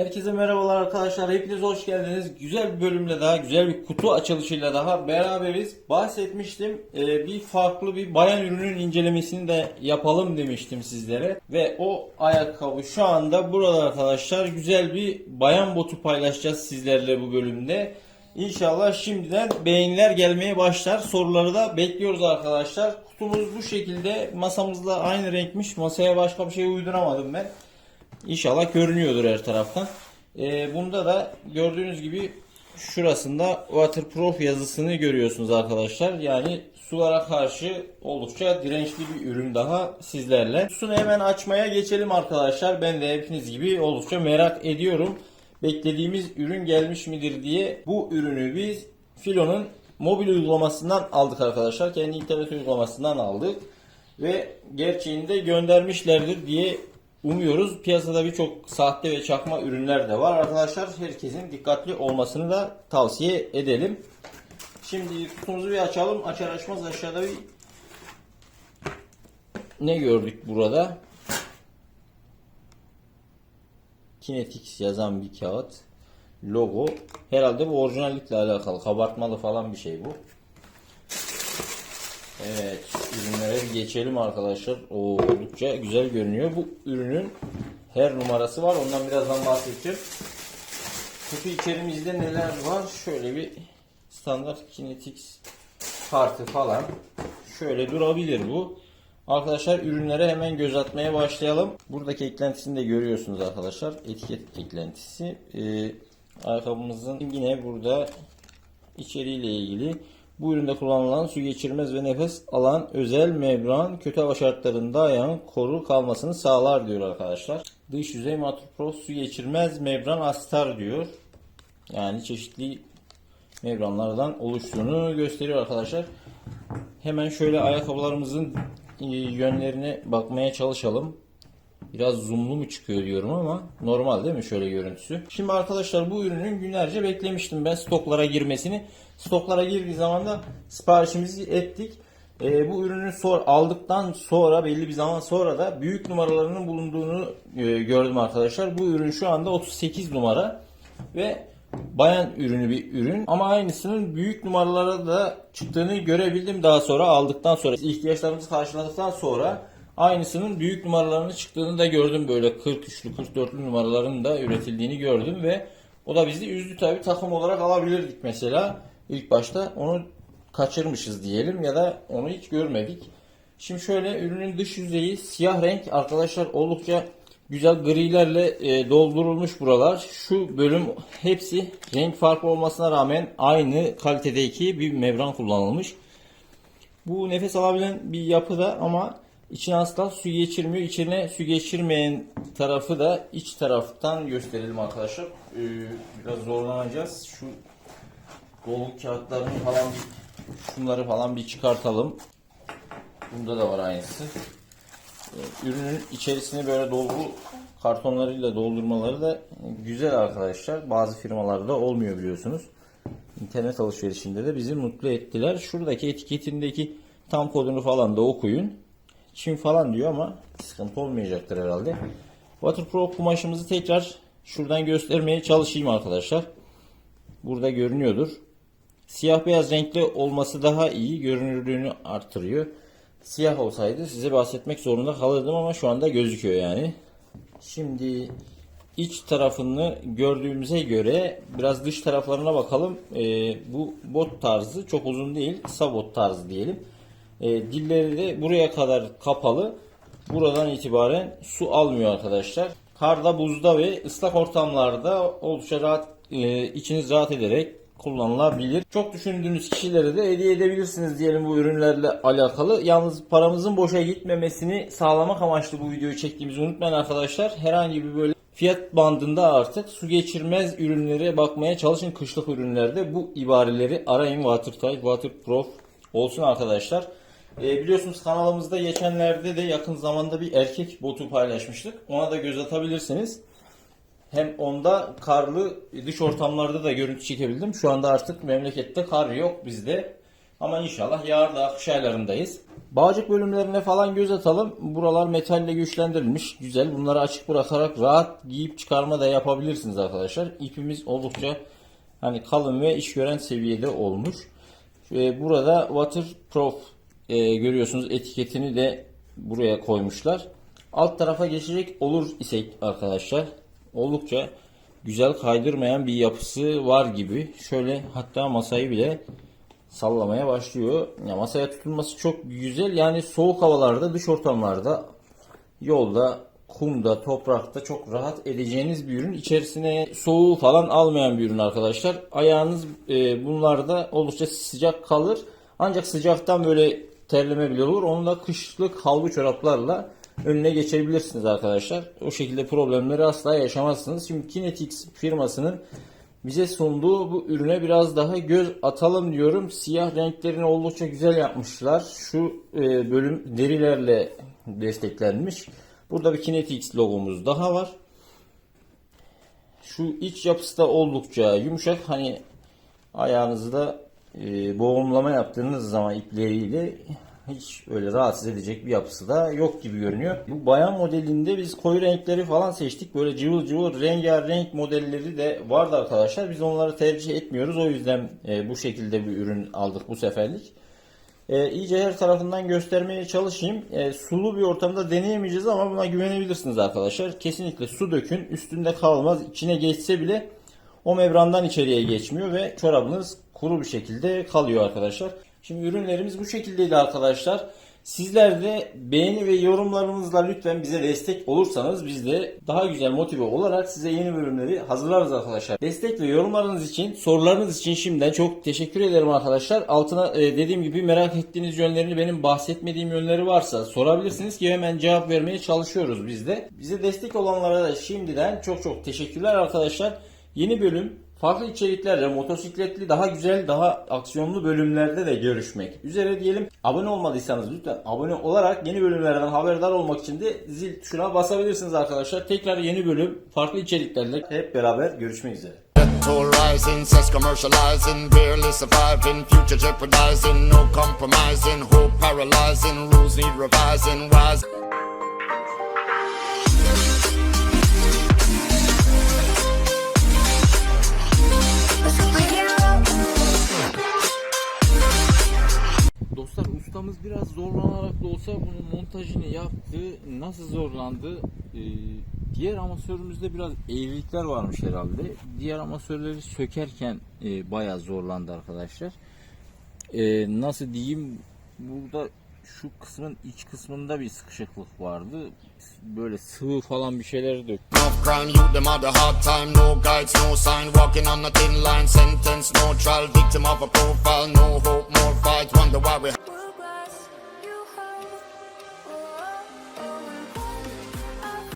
Herkese merhabalar arkadaşlar. Hepiniz hoş geldiniz. Güzel bir bölümle daha, güzel bir kutu açılışıyla daha beraberiz. Bahsetmiştim. Ee, bir farklı bir bayan ürünün incelemesini de yapalım demiştim sizlere. Ve o ayakkabı şu anda burada arkadaşlar. Güzel bir bayan botu paylaşacağız sizlerle bu bölümde. İnşallah şimdiden beğeniler gelmeye başlar. Soruları da bekliyoruz arkadaşlar. Kutumuz bu şekilde. Masamızla aynı renkmiş. Masaya başka bir şey uyduramadım ben. İnşallah görünüyordur her taraftan. Ee, bunda da gördüğünüz gibi şurasında waterproof yazısını görüyorsunuz arkadaşlar. Yani sulara karşı oldukça dirençli bir ürün daha sizlerle. Kutusunu hemen açmaya geçelim arkadaşlar. Ben de hepiniz gibi oldukça merak ediyorum. Beklediğimiz ürün gelmiş midir diye bu ürünü biz Filo'nun mobil uygulamasından aldık arkadaşlar. Kendi internet uygulamasından aldık. Ve gerçeğinde göndermişlerdir diye umuyoruz. Piyasada birçok sahte ve çakma ürünler de var arkadaşlar. Herkesin dikkatli olmasını da tavsiye edelim. Şimdi kutumuzu bir açalım. Açar açmaz aşağıda bir ne gördük burada? Kinetics yazan bir kağıt. Logo. Herhalde bu orijinallikle alakalı. Kabartmalı falan bir şey bu. Evet, ürünlere bir geçelim arkadaşlar. O oldukça güzel görünüyor. Bu ürünün her numarası var. Ondan birazdan bahsedeceğim. Kutu içerimizde neler var? Şöyle bir standart Kinetics kartı falan. Şöyle durabilir bu. Arkadaşlar ürünlere hemen göz atmaya başlayalım. Buradaki eklentisini de görüyorsunuz arkadaşlar. Etiket eklentisi. Ee, ayakkabımızın yine burada içeriğiyle ilgili bu üründe kullanılan su geçirmez ve nefes alan özel membran kötü hava şartlarında ayağın koru kalmasını sağlar diyor arkadaşlar. Dış yüzey Maturpro su geçirmez membran astar diyor. Yani çeşitli membranlardan oluştuğunu gösteriyor arkadaşlar. Hemen şöyle ayakkabılarımızın e, yönlerine bakmaya çalışalım. Biraz zoomlu mu çıkıyor diyorum ama normal değil mi şöyle görüntüsü. Şimdi arkadaşlar bu ürünün günlerce beklemiştim ben stoklara girmesini. Stoklara girdiği zaman da siparişimizi ettik. Ee, bu ürünü sor, aldıktan sonra belli bir zaman sonra da büyük numaralarının bulunduğunu e, gördüm arkadaşlar. Bu ürün şu anda 38 numara ve bayan ürünü bir ürün ama aynısının büyük numaralara da çıktığını görebildim daha sonra aldıktan sonra ihtiyaçlarımızı karşıladıktan sonra aynısının büyük numaralarının çıktığını da gördüm böyle 43'lü 44'lü numaraların da üretildiğini gördüm ve o da bizi üzdü tabi takım olarak alabilirdik mesela ilk başta onu kaçırmışız diyelim ya da onu hiç görmedik. Şimdi şöyle ürünün dış yüzeyi siyah renk arkadaşlar oldukça güzel grilerle e, doldurulmuş buralar. Şu bölüm hepsi renk farklı olmasına rağmen aynı kalitedeki bir membran kullanılmış. Bu nefes alabilen bir yapıda ama içine asla su geçirmiyor. İçine su geçirmeyen tarafı da iç taraftan gösterelim arkadaşlar. Ee, biraz zorlanacağız. Şu dolu kağıtlarını falan bir şunları falan bir çıkartalım. Bunda da var aynısı. Ee, Ürünün içerisini böyle dolgu kartonlarıyla doldurmaları da güzel arkadaşlar. Bazı firmalarda olmuyor biliyorsunuz. İnternet alışverişinde de bizi mutlu ettiler. Şuradaki etiketindeki tam kodunu falan da okuyun. Çin falan diyor ama sıkıntı olmayacaktır herhalde. Waterproof kumaşımızı tekrar şuradan göstermeye çalışayım arkadaşlar. Burada görünüyordur. Siyah beyaz renkli olması daha iyi görünürlüğünü artırıyor. Siyah olsaydı size bahsetmek zorunda kalırdım ama şu anda gözüküyor yani. Şimdi iç tarafını gördüğümüze göre biraz dış taraflarına bakalım. Ee, bu bot tarzı çok uzun değil. Kısa bot tarzı diyelim. Ee, dilleri de buraya kadar kapalı. Buradan itibaren su almıyor arkadaşlar. Karda, buzda ve ıslak ortamlarda oldukça rahat, e, içiniz rahat ederek kullanılabilir. Çok düşündüğünüz kişilere de hediye edebilirsiniz diyelim bu ürünlerle alakalı. Yalnız paramızın boşa gitmemesini sağlamak amaçlı bu videoyu çektiğimizi unutmayın arkadaşlar. Herhangi bir böyle fiyat bandında artık su geçirmez ürünlere bakmaya çalışın kışlık ürünlerde. Bu ibareleri arayın watertight, waterproof olsun arkadaşlar. E, biliyorsunuz kanalımızda geçenlerde de yakın zamanda bir erkek botu paylaşmıştık. Ona da göz atabilirsiniz. Hem onda karlı dış ortamlarda da görüntü çekebildim. Şu anda artık memlekette kar yok bizde. Ama inşallah yağar da kış aylarındayız. Bağcık bölümlerine falan göz atalım. Buralar metalle güçlendirilmiş. Güzel. Bunları açık bırakarak rahat giyip çıkarma da yapabilirsiniz arkadaşlar. İpimiz oldukça hani kalın ve iş gören seviyede olmuş. Burada waterproof e, görüyorsunuz etiketini de buraya koymuşlar. Alt tarafa geçecek olur isek arkadaşlar oldukça güzel kaydırmayan bir yapısı var gibi. Şöyle hatta masayı bile sallamaya başlıyor. Ya masaya tutulması çok güzel. Yani soğuk havalarda, dış ortamlarda, yolda, kumda, toprakta çok rahat edeceğiniz bir ürün. İçerisine soğuğu falan almayan bir ürün arkadaşlar. Ayağınız e, bunlarda oldukça sıcak kalır. Ancak sıcaktan böyle terleme bile olur. Onu da kışlık havlu çoraplarla önüne geçebilirsiniz arkadaşlar. O şekilde problemleri asla yaşamazsınız. Şimdi Kinetix firmasının bize sunduğu bu ürüne biraz daha göz atalım diyorum. Siyah renklerini oldukça güzel yapmışlar. Şu e, bölüm derilerle desteklenmiş. Burada bir Kinetix logomuz daha var. Şu iç yapısı da oldukça yumuşak. Hani ayağınızda e, boğumlama yaptığınız zaman ipleriyle hiç öyle rahatsız edecek bir yapısı da yok gibi görünüyor. Bu bayan modelinde biz koyu renkleri falan seçtik. Böyle cıvıl cıvıl rengarenk modelleri de vardı arkadaşlar. Biz onları tercih etmiyoruz. O yüzden e, bu şekilde bir ürün aldık bu seferlik. E, iyice her tarafından göstermeye çalışayım. E, sulu bir ortamda deneyemeyeceğiz ama buna güvenebilirsiniz arkadaşlar. Kesinlikle su dökün. Üstünde kalmaz. İçine geçse bile o membrandan içeriye geçmiyor ve çorabınız kuru bir şekilde kalıyor arkadaşlar. Şimdi ürünlerimiz bu şekildeydi arkadaşlar. Sizler de beğeni ve yorumlarınızla lütfen bize destek olursanız biz de daha güzel motive olarak size yeni bölümleri hazırlarız arkadaşlar. Destek ve yorumlarınız için, sorularınız için şimdiden çok teşekkür ederim arkadaşlar. Altına e, dediğim gibi merak ettiğiniz yönlerini benim bahsetmediğim yönleri varsa sorabilirsiniz ki hemen cevap vermeye çalışıyoruz biz de. Bize destek olanlara da şimdiden çok çok teşekkürler arkadaşlar. Yeni bölüm farklı içeriklerle motosikletli daha güzel daha aksiyonlu bölümlerde de görüşmek üzere diyelim. Abone olmadıysanız lütfen abone olarak yeni bölümlerden haberdar olmak için de zil tuşuna basabilirsiniz arkadaşlar. Tekrar yeni bölüm farklı içeriklerle hep beraber görüşmek üzere. Rising, sex commercializing, barely surviving, future jeopardizing, no compromising, hope paralyzing, rules need revising, rise. Biraz zorlanarak da olsa bunun montajını yaptı. Nasıl zorlandı? Ee, diğer amasörümüzde biraz eğrilikler varmış herhalde. Diğer amasörleri sökerken e, bayağı zorlandı arkadaşlar. Ee, nasıl diyeyim? Burada şu kısmın iç kısmında bir sıkışıklık vardı. Böyle sıvı falan bir şeyler döktü.